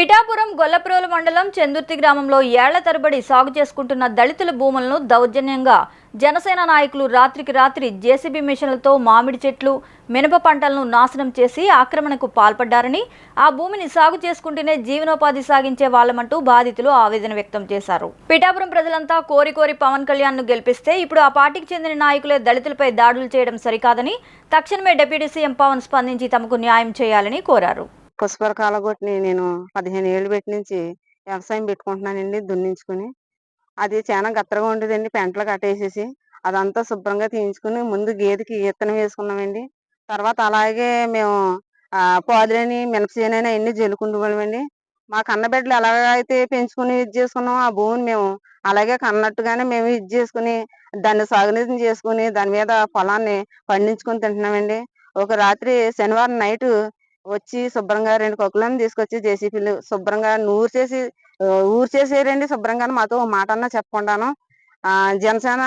పిఠాపురం గొల్లప్రోలు మండలం చందుర్తి గ్రామంలో ఏళ్ళ తరబడి సాగు చేసుకుంటున్న దళితుల భూములను దౌర్జన్యంగా జనసేన నాయకులు రాత్రికి రాత్రి జేసీబీ మిషన్లతో మామిడి చెట్లు మినప పంటలను నాశనం చేసి ఆక్రమణకు పాల్పడ్డారని ఆ భూమిని సాగు చేసుకుంటేనే జీవనోపాధి సాగించే వాళ్ళమంటూ బాధితులు ఆవేదన వ్యక్తం చేశారు. పిఠాపురం ప్రజలంతా కోరి కోరి పవన్ కళ్యాణ్ను గెలిపిస్తే ఇప్పుడు ఆ పార్టీకి చెందిన నాయకులే దళితులపై దాడులు చేయడం సరికాదని తక్షణమే డిప్యూటీ సీఎం పవన్ స్పందించి తమకు న్యాయం చేయాలని కోరారు. పుష్పర కాలగొట్టిని నేను పదిహేను ఏళ్ళు పెట్టి నుంచి వ్యవసాయం పెట్టుకుంటున్నానండి దున్నించుకుని. అది చాలా గత్తరగా ఉండేదండి పెంటలు కట్టేసేసి అదంతా శుభ్రంగా తీయించుకుని ముందు గేదెకి ఇత్తనం వేసుకున్నామండి. తర్వాత అలాగే మేము ఆ పాదులని మినపసేనని అన్ని జల్లుకుంటున్నామండి మా కన్నబిడ్డలు ఎలాగైతే పెంచుకుని ఇది చేసుకున్నాం ఆ భూమిని మేము అలాగే కన్నట్టుగానే మేము ఇది చేసుకుని దాన్ని సాగునీతం చేసుకుని దాని మీద పొలాన్ని పండించుకుని తింటున్నామండి. ఒక రాత్రి శనివారం నైట్ వచ్చి శుభ్రంగా రెండు కొక్కులను తీసుకొచ్చి జేసీపీలు శుభ్రంగా నూరు చేసి ఊరు చేసేరండి శుభ్రంగా మాతో మాట అన్నా చెప్పకుండాను. ఆ జనసేన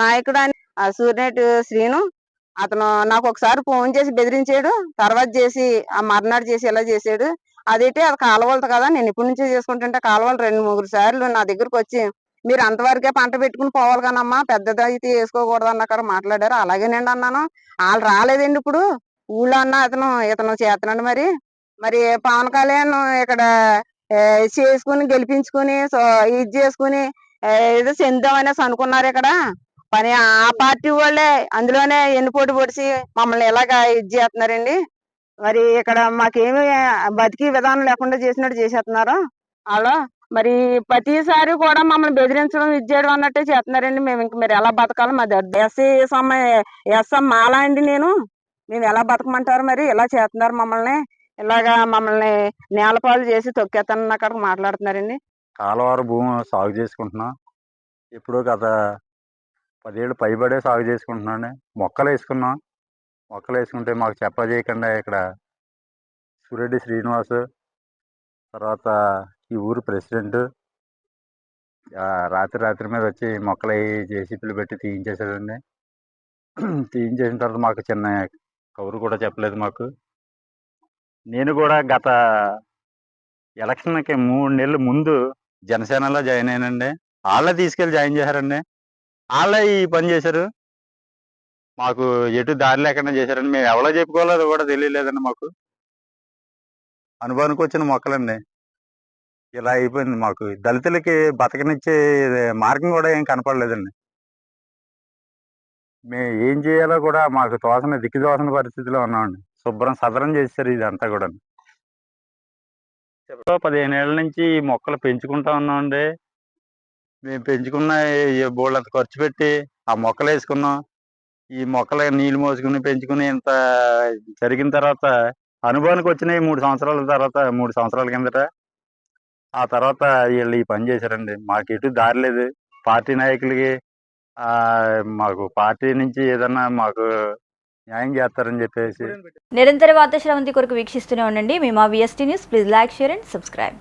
నాయకుడు అని సూర్యనేటి శ్రీను అతను నాకు ఒకసారి ఫోన్ చేసి బెదిరించాడు. తర్వాత చేసి ఆ మర్నాడు చేసి ఇలా చేసాడు అదైతే అది కాలువలతో కదా నేను ఇప్పటి నుంచే చేసుకుంటుంటే కాలువలు రెండు మూడు సార్లు నా దగ్గరకు వచ్చి మీరు అంతవరకే పంట పెట్టుకుని పోవాలి కానమ్మా పెద్దది అయితే వేసుకోకూడదు అన్న మాట్లాడారు. అలాగేనండి అన్నాను. వాళ్ళు రాలేదండి ఇప్పుడు. ఊళ్ళో అన్న అతను ఇతను చేస్తున్నాడు మరి. మరి పవన్ కళ్యాణ్ ఇక్కడ చేసుకుని గెలిపించుకుని సో ఇది చేసుకుని ఏదో చెందామనేసి అనుకున్నారు ఇక్కడ. పని ఆ పార్టీ వాళ్ళే అందులోనే ఎన్నిపోటు పొడిచి మమ్మల్ని ఇలాగా ఇది చేస్తున్నారండి. మరి ఇక్కడ మాకేమి బతికి విధానం లేకుండా చేసినట్టు చేసేస్తున్నారు. వాళ్ళు మరి ప్రతిసారి కూడా మమ్మల్ని బెదిరించడం ఇది చేయడం అన్నట్టే చేస్తున్నారండి. మేము ఇంక మరి ఎలా బతకాలి మాది ఎస్సీ సమ్మ ఎస్ఎం మాలా అండి నేను. మేము ఎలా బతకమంటారు మరి? ఇలా చేస్తున్నారు మమ్మల్ని? ఇలాగా మమ్మల్ని నేలపాలు చేసి తొక్కేతన్న అక్కడ మాట్లాడుతున్నారండి. కాలవారు భూమి సాగు చేసుకుంటున్నాం. ఇప్పుడు గత పదేళ్ళు పైబడే సాగు చేసుకుంటున్నాను మొక్కలు వేసుకున్నాం. మొక్కలు వేసుకుంటే మాకు చెప్పజేయకుండా ఇక్కడ సూరెడ్డి శ్రీనివాస్ తర్వాత ఈ ఊరు ప్రెసిడెంట్. రాత్రి రాత్రి మీద వచ్చి మొక్కలు అవి జేసీపీలు పెట్టి తీయించేసాడండి తీయించేసిన తర్వాత మాకు చిన్న కబురు కూడా చెప్పలేదు మాకు. నేను కూడా గత ఎలక్షన్కి మూడు నెలలు ముందు జనసేనలో జాయిన్ అయినండి. వాళ్ళే తీసుకెళ్ళి జాయిన్ చేశారండి. వాళ్ళే ఈ పని చేశారు. మాకు ఎటు దారి లేకుండా చేశారండి. మేము ఎవరో చెప్పుకోవాలో కూడా తెలియలేదండి మాకు. అనుభవానికి వచ్చిన మొక్కలండి. ఇలా అయిపోయింది మాకు. దళితులకి బతకనిచ్చే మార్గం కూడా ఏం కనపడలేదండి. మేము ఏం చేయాలో కూడా మాకు తోసన దిక్కు తోసన పరిస్థితిలో ఉన్నామండి. శుభ్రం సదరం చేశారు ఇదంతా కూడా పదిహేను ఏళ్ళ నుంచి ఈ మొక్కలు పెంచుకుంటా ఉన్నామండి. మేము పెంచుకున్న బోళ్ళంత ఖర్చు పెట్టి ఆ మొక్కలు వేసుకున్నాం. ఈ మొక్కలు నీళ్ళు మోసుకుని పెంచుకుని ఇంత జరిగిన తర్వాత అనుభవానికి వచ్చినాయి మూడు సంవత్సరాల తర్వాత మూడు సంవత్సరాల కిందట. ఆ తర్వాత వీళ్ళు ఈ పని చేశారండి. మాకు ఎటు దారి లేదు. పార్టీ నాయకులకి మాకు పార్టీ నుంచి ఏదన్నా మాకు న్యాయం చేస్తారని చెప్పేసి. నిరంతర వార్త శ్రవంతి కొరకు వీక్షిస్తూనే ఉండండి. మేము మా VST news please like share and subscribe